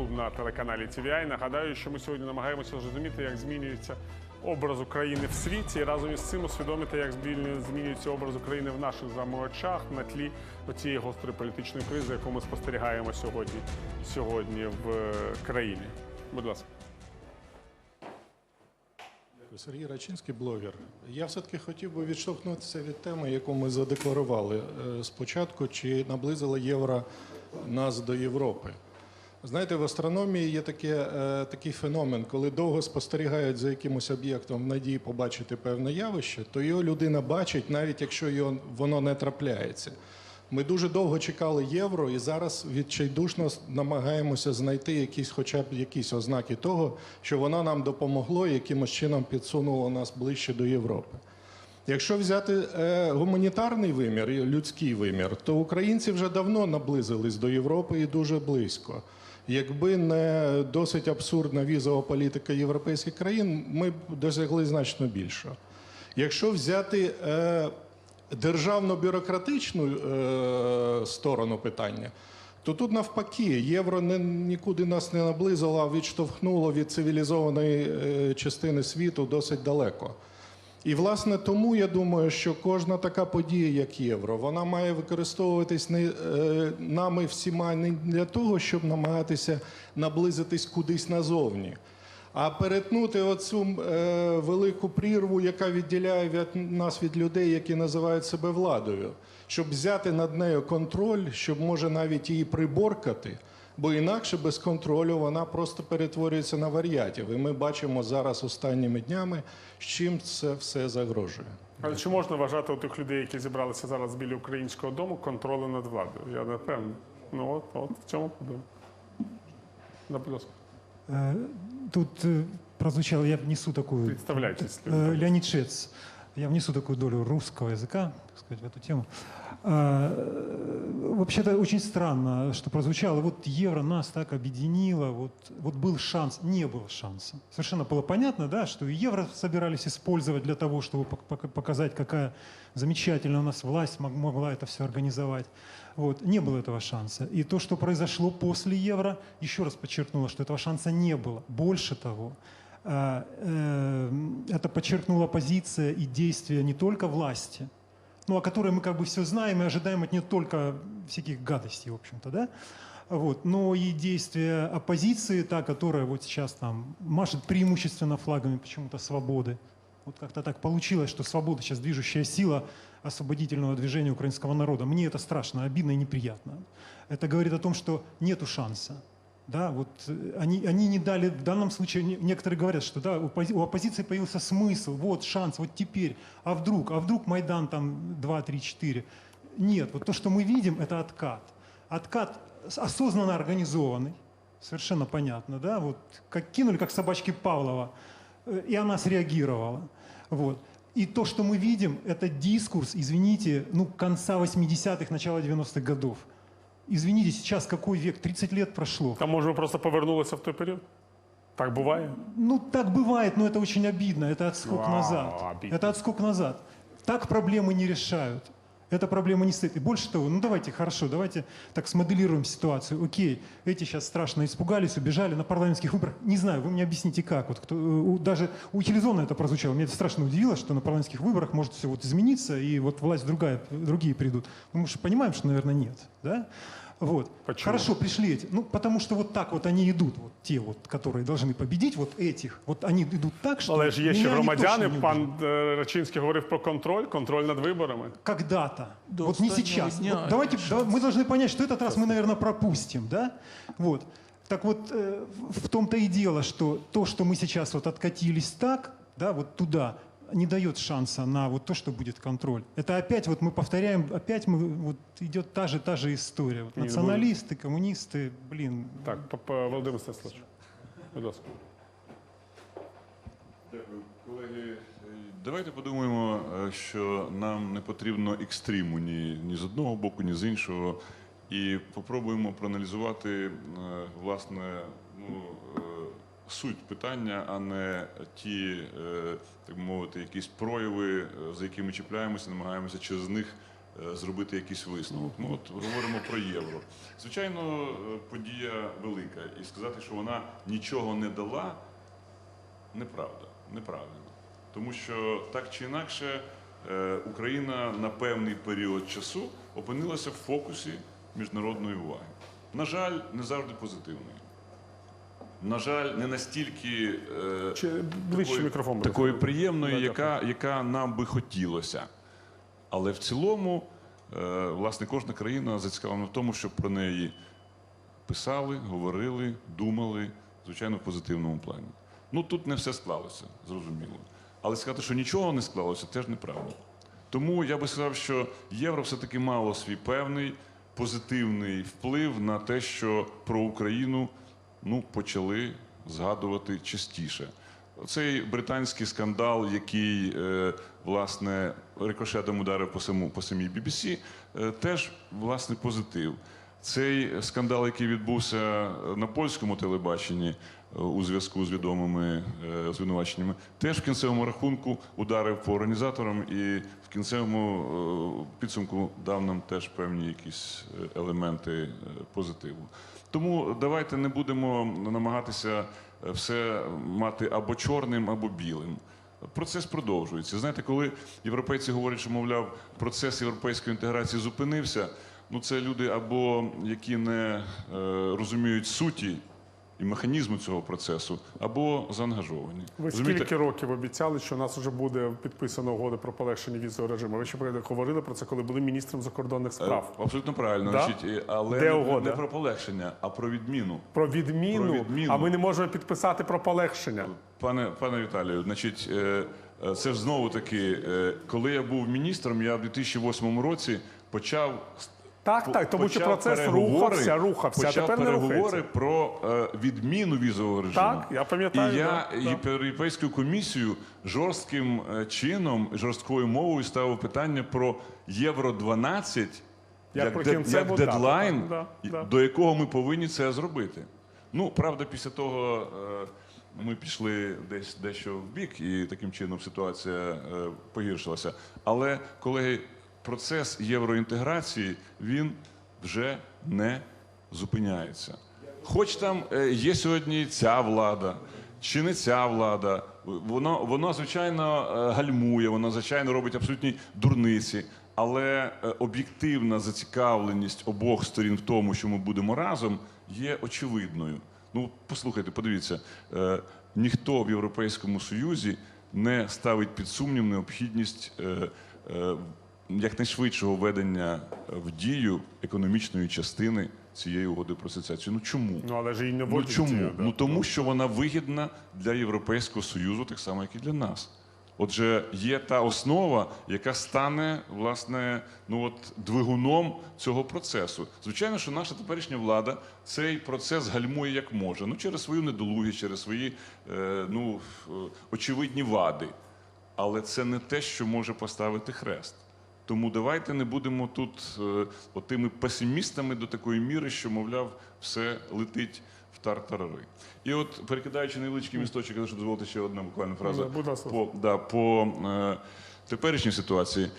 клуб на телеканалі TVI. Нагадаю, що ми сьогодні намагаємося зрозуміти, як змінюється образ України в світі, і разом із цим усвідомити, як змінюється образ України в наших з вами очах на тлі цієї гострої політичної кризи, яку ми спостерігаємо сьогодні, сьогодні в е, країні. Будь ласка. Сергій Рачинський, блогер. Я все-таки хотів би відштовхнутися від теми, яку ми задекларували е, спочатку, чи наблизило євро нас до Європи. Знаєте, в астрономії є таке, е, такий феномен, коли довго спостерігають за якимось об'єктом в надії побачити певне явище, то його людина бачить, навіть якщо його, воно не трапляється. Ми дуже довго чекали євро, і зараз відчайдушно намагаємося знайти якісь, хоча б якісь ознаки того, що воно нам допомогло і якимось чином підсунуло нас ближче до Європи. Якщо взяти е, гуманітарний вимір, людський вимір, то українці вже давно наблизились до Європи і дуже близько. Якби не досить абсурдна візова політика європейських країн, ми б досягли значно більшого. Якщо взяти е, державно-бюрократичну е, сторону питання, то тут навпаки, євро не, нікуди нас не наблизило, а відштовхнуло від цивілізованої е, частини світу досить далеко. І власне тому я думаю, що кожна така подія, як євро, вона має використовуватись не е, нами всіма не для того, щоб намагатися наблизитись кудись назовні, а перетнути оцю е, велику прірву, яка відділяє від нас від людей, які називають себе владою, щоб взяти над нею контроль, щоб може навіть її приборкати Бо інакше без контролю вона просто перетворюється на варіатів. І ми бачимо зараз останніми днями, з чим це все загрожує. Але чи можна вважати у тих людей, які зібралися зараз біля українського дому, контролем над владою? Я не певний. Ну от, от в цьому проблема. Да, будь ласка. Э, Тут э, прозвучало, я внесу такую... Представляйтесь. Э, Леонид Шец. Я внесу такую долю русского языка, так сказать, в эту тему. Вообще-то очень странно, что прозвучало, вот евро нас так объединило, вот, вот был шанс. Не было шанса. Совершенно было понятно, да, что евро собирались использовать для того, чтобы пок- пок- показать, какая замечательная у нас власть мог- могла это все организовать. Вот. Не было этого шанса. И то, что произошло после евро, еще раз подчеркнуло, что этого шанса не было. Больше того, а, э, это подчеркнула позиция и действия не только власти, ну, о которой мы как бы все знаем и ожидаем от нее только всяких гадостей, в общем-то, да? Вот. Но и действия оппозиции, та, которая вот сейчас там машет преимущественно флагами почему-то свободы. Вот как-то так получилось, что свобода сейчас движущая сила освободительного движения украинского народа. Мне это страшно, обидно и неприятно. Это говорит о том, что нету шанса. Да, вот э, они, они не дали, в данном случае не- некоторые говорят, что да, у оппозиции появился смысл, вот шанс, вот теперь, а вдруг, а вдруг Майдан там 2, 3, 4. Нет, вот то, что мы видим, это откат. Откат осознанно организованный, совершенно понятно, да, вот как кинули, как собачки Павлова, э, и она среагировала. Вот. И то, что мы видим, это дискурс, извините, ну, конца 80-х, начала 90-х годов. Извините, сейчас какой век? 30 лет прошло. Там може ви просто повернулися в той період? Так буває? Ну, так бывает, но это очень обидно. Это отскок Вау, назад. обидно. Это отскок назад. Так проблемы не решают. Эта проблема не стоит. И больше того, ну давайте, хорошо, давайте так смоделируем ситуацию. Окей, эти сейчас страшно испугались, убежали на парламентских выборах. Не знаю, вы мне объясните, как. Вот кто, э, даже у Хилизона это прозвучало. Меня это страшно удивило, что на парламентских выборах может все вот измениться, и вот власть другая, другие придут. Ну, мы же понимаем, что, наверное, нет. Да? Вот. Почему? Хорошо, пришли эти. Ну, потому что вот так вот они идут, вот те вот, которые должны победить, вот этих. Вот они идут так, что... Але ж є ще меня они громадяни. точно не Пан убедят. е, Рачинський говорив про контроль, контроль над виборами. Когда-то. До вот не останнего сейчас. дня Вот давайте, шанс. да, мы должны понять, что этот раз мы, наверное, пропустим, да? Вот. Так вот, э, в том-то и дело, что то, что мы сейчас вот откатились так, да, вот туда, не дает шанса на вот то, что будет контроль. Это опять вот мы повторяем, опять мы, вот идет та же, та же история. Вот Не националисты, коммунисты, блин, Так, п- п- Володимир Стеславович, будь ласка. Дякую, колеги. Е, Давайте подумаємо, е, що нам не потрібно екстриму ні, ні з одного боку, ні з іншого. І попробуємо проаналізувати е, власне ну, е, суть питання, а не ті, е, так би мовити, якісь прояви, е, за якими чіпляємося, намагаємося через них е, зробити якийсь висновок. Ми от говоримо про євро. Звичайно, подія велика, і сказати, що вона нічого не дала, неправда, неправильно. Тому що так чи інакше Україна на певний період часу опинилася в фокусі міжнародної уваги. На жаль, не завжди позитивної. На жаль, не настільки е, Чи ближче такої, мікрофон? такої приємної, Да, яка, яка нам би хотілося. Але в цілому, е, власне, кожна країна зацікавлена в тому, щоб про неї писали, говорили, думали, звичайно, в позитивному плані. Ну тут не все склалося, зрозуміло. Але сказати, що нічого не склалося, теж неправда. Тому я би сказав, що євро все-таки мало свій певний позитивний вплив на те, що про Україну ну, почали згадувати частіше. Цей британський скандал, який е, власне рикошетом ударив по саму по самій BBC, е, теж власне позитив. Цей скандал, який відбувся на польському телебаченні е, у зв'язку з відомими звинуваченнями, теж в кінцевому рахунку ударив по організаторам і в кінцевому підсумку дав нам теж певні якісь елементи позитиву. Тому давайте не будемо намагатися е, все мати або чорним, або білим. Процес продовжується. Знаєте, коли європейці говорять, що мовляв, процес європейської інтеграції зупинився. Ну, це люди або які не е, розуміють суті і механізму цього процесу, або заангажовані. Ви Розумієте? скільки років обіцяли, що у нас вже буде підписана угода про полегшення візового режиму? Ви ще говорили про це, коли були міністром закордонних справ. Е, Абсолютно правильно. Да? Значить, але Де не, не про полегшення, а про відміну. Про відміну, Про відміну. а ми не можемо підписати про полегшення. Пане, пане Віталію, значить, е, е, це ж знову таки, е, коли я був міністром, я в 2008 році почав Так, так, тому що процес рухався, рухався, а почав тепер не переговори рухається. про е, відміну візового режиму. Так, я пам'ятаю, І я да, да. Європейську комісію жорстким е, чином, жорсткою мовою ставив питання про євро 12 Як про де- як дедлайн, да, да. до якого ми повинні це зробити. Ну, правда, після того е, ми пішли десь дещо в бік, і таким чином ситуація е, погіршилася. Але, колеги, процес євроінтеграції він вже не зупиняється. Хоч там е, є сьогодні ця влада, чи не ця влада, воно, воно звичайно е, гальмує, воно звичайно робить абсолютні дурниці. Але е, об'єктивна зацікавленість обох сторін в тому, що ми будемо разом, є очевидною. Ну, послухайте, подивіться, е, ніхто в Європейському Союзі не ставить під сумнів необхідність е, е, якнайшвидшого введення в дію економічної частини цієї угоди про асоціацію. Ну чому? Ну але ж її не Ну чому? ці, да. Ну тому що вона вигідна для Європейського Союзу, так само, як і для нас. Отже, є та основа, яка стане власне ну от двигуном цього процесу. Звичайно, що наша теперішня влада цей процес гальмує як може. Ну через свою недолугість, через свої е, ну е, очевидні вади. Але це не те, що може поставити хрест. Тому давайте не будемо тут е, отими песимістами до такої міри, що, мовляв, все летить в тартарари. І от, перекидаючи невеличкий місточок, якщо дозволите ще одна буквально фраза будь по, да, по е, теперішній ситуації.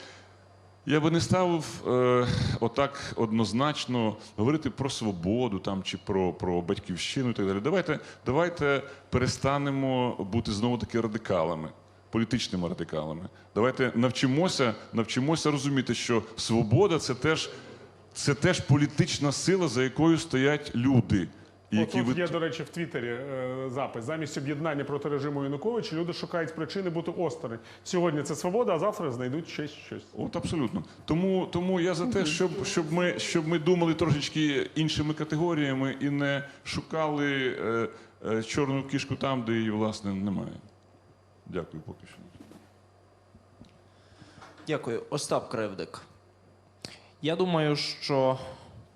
Я би не ставив е, отак однозначно говорити про свободу там, чи про, про батьківщину і так далі. Давайте, давайте перестанемо бути знову таки радикалами, політичними радикалами. Давайте навчимося, навчимося розуміти, що свобода це теж, це теж політична сила, за якою стоять люди. І які тут ви- є, до речі, в Твіттері е, запис. Замість об'єднання проти режиму Януковича люди шукають причини бути осторонь. Сьогодні це свобода, а завтра знайдуть щось щось. От абсолютно. Тому, тому я за те, щоб, щоб, ми, щоб ми думали трошечки іншими категоріями і не шукали е, е, чорну кішку там, де її, власне, немає. Дякую поки що. Дякую. Остап Кривдик. Я думаю, що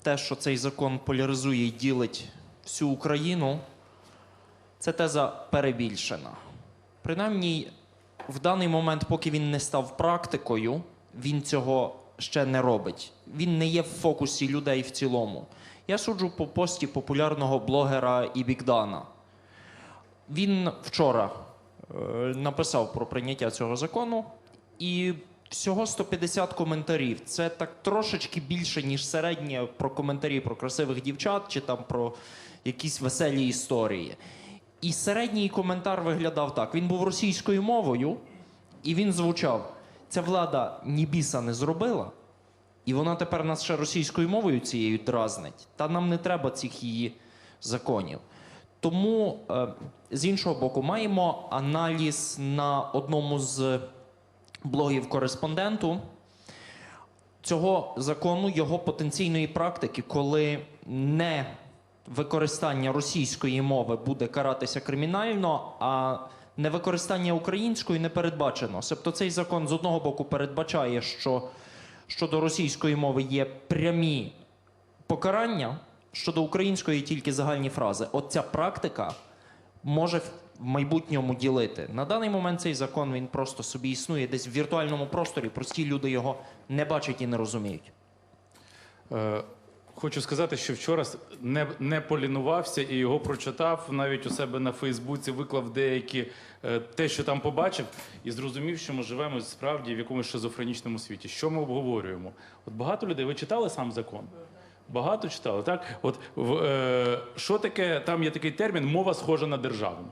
те, що цей закон поляризує і ділить всю Україну, це теза перебільшена. Принаймні, в даний момент, поки він не став практикою, він цього ще не робить. Він не є в фокусі людей в цілому. Я суджу по пості популярного блогера Ібікдана. Він вчора написав про прийняття цього закону, і Всього 150 коментарів. Це так трошечки більше, ніж середнє про коментарі про красивих дівчат чи там про якісь веселі історії. І середній коментар виглядав так: він був російською мовою, і він звучав: ця влада ні біса не зробила, і вона тепер нас ще російською мовою цією дразнить. Та нам не треба цих її законів. Тому, е, з іншого боку, маємо аналіз на одному з блогів кореспонденту цього закону, його потенційної практики, коли не використання російської мови буде каратися кримінально, а невикористання української не передбачено. Тобто цей закон з одного боку передбачає, що щодо російської мови є прямі покарання, щодо української тільки загальні фрази. От ця практика може в майбутньому ділити. На даний момент цей закон він просто собі існує десь в віртуальному просторі. Прості люди його не бачать і не розуміють. Е, Хочу сказати, що вчора не, не полінувався і його прочитав навіть у себе на Фейсбуці, виклав деякі е, те, що там побачив, і зрозумів, що ми живемо справді в якомусь шизофренічному світі. Що ми обговорюємо? От багато людей, ви читали сам закон? Багато читали, так? От в, е, що таке, там є такий термін мова схожа на державну.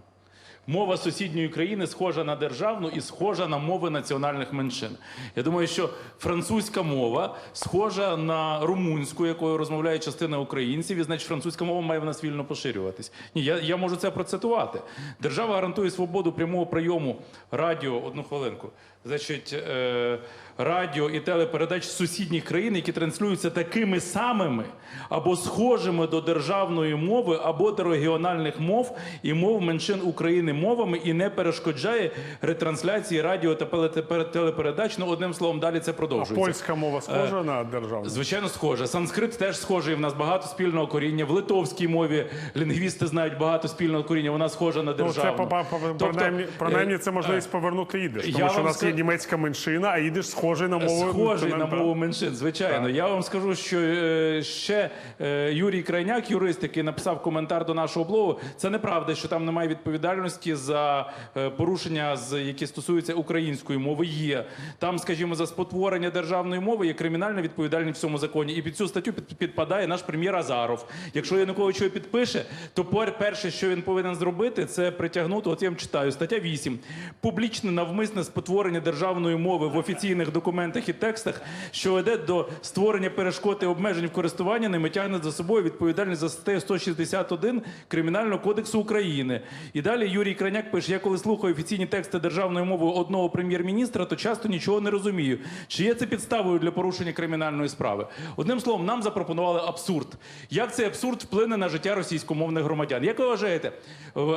Мова сусідньої країни схожа на державну і схожа на мови національних меншин. Я думаю, що французька мова схожа на румунську, якою розмовляє частина українців, і значить французька мова має в нас вільно поширюватись. Ні, я, я можу це процитувати. Держава гарантує свободу прямого прийому радіо. Одну хвилинку. Значить, е, радіо і телепередач сусідніх країн, які транслюються такими самими або схожими до державної мови, або до регіональних мов і мов меншин України мовами, і не перешкоджає ретрансляції радіо та пеле- телепередач. Ну, одним словом, далі це А продовжується. польська мова схожа на державну? Звичайно, схоже. Санскрит теж схожий. В нас багато спільного коріння. В литовській мові лінгвісти знають багато спільного коріння. Вона схожа на Ну, це державну. по- по- Тобто, принаймні, е, принаймні це можливість повернути ідиш. Тому що у нас є німецька меншина, а ідиш схожий на мову. Схожий на мову меншин, звичайно. Я вам скажу, що е, ще е, Юрій Крайняк, юрист, який написав коментар до нашого блогу, це неправда, що там немає відповідальності за е, порушення, з які стосуються української мови. Є там, скажімо, за спотворення державної мови є кримінальна відповідальність в цьому законі. І під цю статтю під- підпадає наш прем'єр Азаров. Якщо Янукович його підпише, то пер- перше, що він повинен зробити, це притягнути. От я вам читаю стаття 8. Публічне навмисне спотворення державної мови в офіційних документах і текстах, що веде до створення перешкод і обмежень в користуванні ними, тягне за собою відповідальність за статтею 161 Кримінального кодексу України. І далі Юрій Краняк пише: я коли слухаю офіційні тексти державною мовою одного прем'єр-міністра, то часто нічого не розумію. Чи є це підставою для порушення кримінальної справи? Одним словом, нам запропонували абсурд. Як цей абсурд вплине на життя російськомовних громадян? Як ви вважаєте,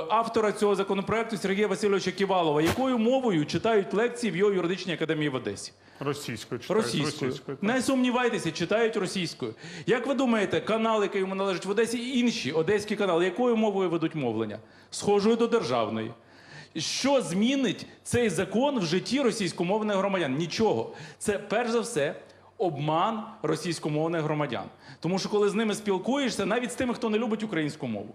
автора цього законопроекту Сергія Васильовича Ківалова, якою мовою читають лекції в його юридичній академії в Одесі? Російською читають. Російською. так. Не сумнівайтеся, читають російською. Як ви думаєте, канал, який йому належить в Одесі, і інші одеські канали, якою мовою ведуть мовлення? Схожою до державної. Що змінить цей закон в житті російськомовних громадян? Нічого. Це перш за все обман російськомовних громадян. Тому що коли з ними спілкуєшся, навіть з тими, хто не любить українську мову,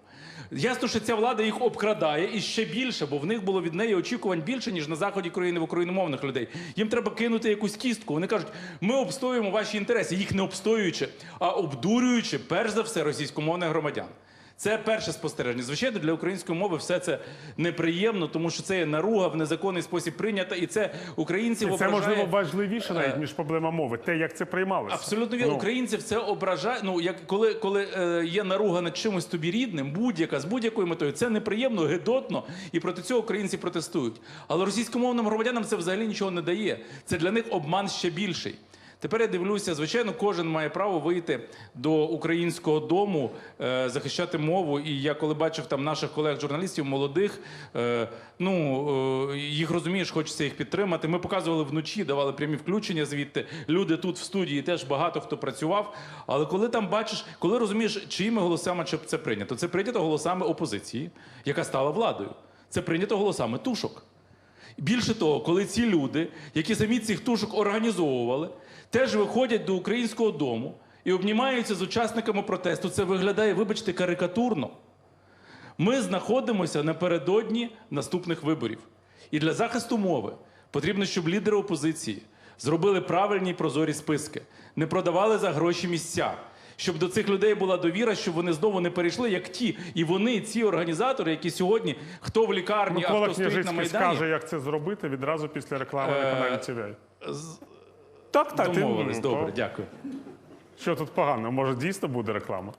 ясно, що ця влада їх обкрадає і ще більше, бо в них було від неї очікувань більше, ніж на заході країни в україномовних людей. Їм треба кинути якусь кістку. Вони кажуть, ми обстоюємо ваші інтереси, їх не обстоюючи, а обдурюючи, перш за все, російськомовних громадян. Це перше спостереження. Звичайно, для української мови все це неприємно, тому що це є наруга в незаконний спосіб прийнята, і це українців І це ображає... можливо важливіше навіть Е, ніж проблема мови. Те, як це приймалося. Абсолютно. Ну, Українців це ображає. Ну як коли, коли е, є наруга над чимось тобі рідним, будь-яка з будь-якою метою, це неприємно, гидотно, і проти цього українці протестують. Але російськомовним громадянам це взагалі нічого не дає. Це для них обман ще більший. Тепер я дивлюся, звичайно, кожен має право вийти до українського дому, е, захищати мову. І я коли бачив там наших колег-журналістів, молодих, е, ну е, їх розумієш, хочеться їх підтримати. Ми показували вночі, давали прямі включення звідти. Люди тут в студії теж багато хто працював. Але коли там бачиш, коли розумієш, чиїми голосами це прийнято, це прийнято голосами опозиції, яка стала владою. Це прийнято голосами тушок. Більше того, коли ці люди, які самі цих тушок організовували, теж виходять до українського дому і обнімаються з учасниками протесту, це виглядає, вибачте, карикатурно. Ми знаходимося напередодні наступних виборів. І для захисту мови потрібно, щоб лідери опозиції зробили правильні і прозорі списки, не продавали за гроші місця. Щоб до цих людей була довіра, щоб вони знову не перейшли, як ті. І вони, ці організатори, які сьогодні хто в лікарні, а Микола хто стоїть на Майдані, скаже, як це зробити відразу після реклами на Е, каналі TVI. Так, так. домовились. ти... Добре, дякую. Що тут погано? Може, дійсно буде реклама?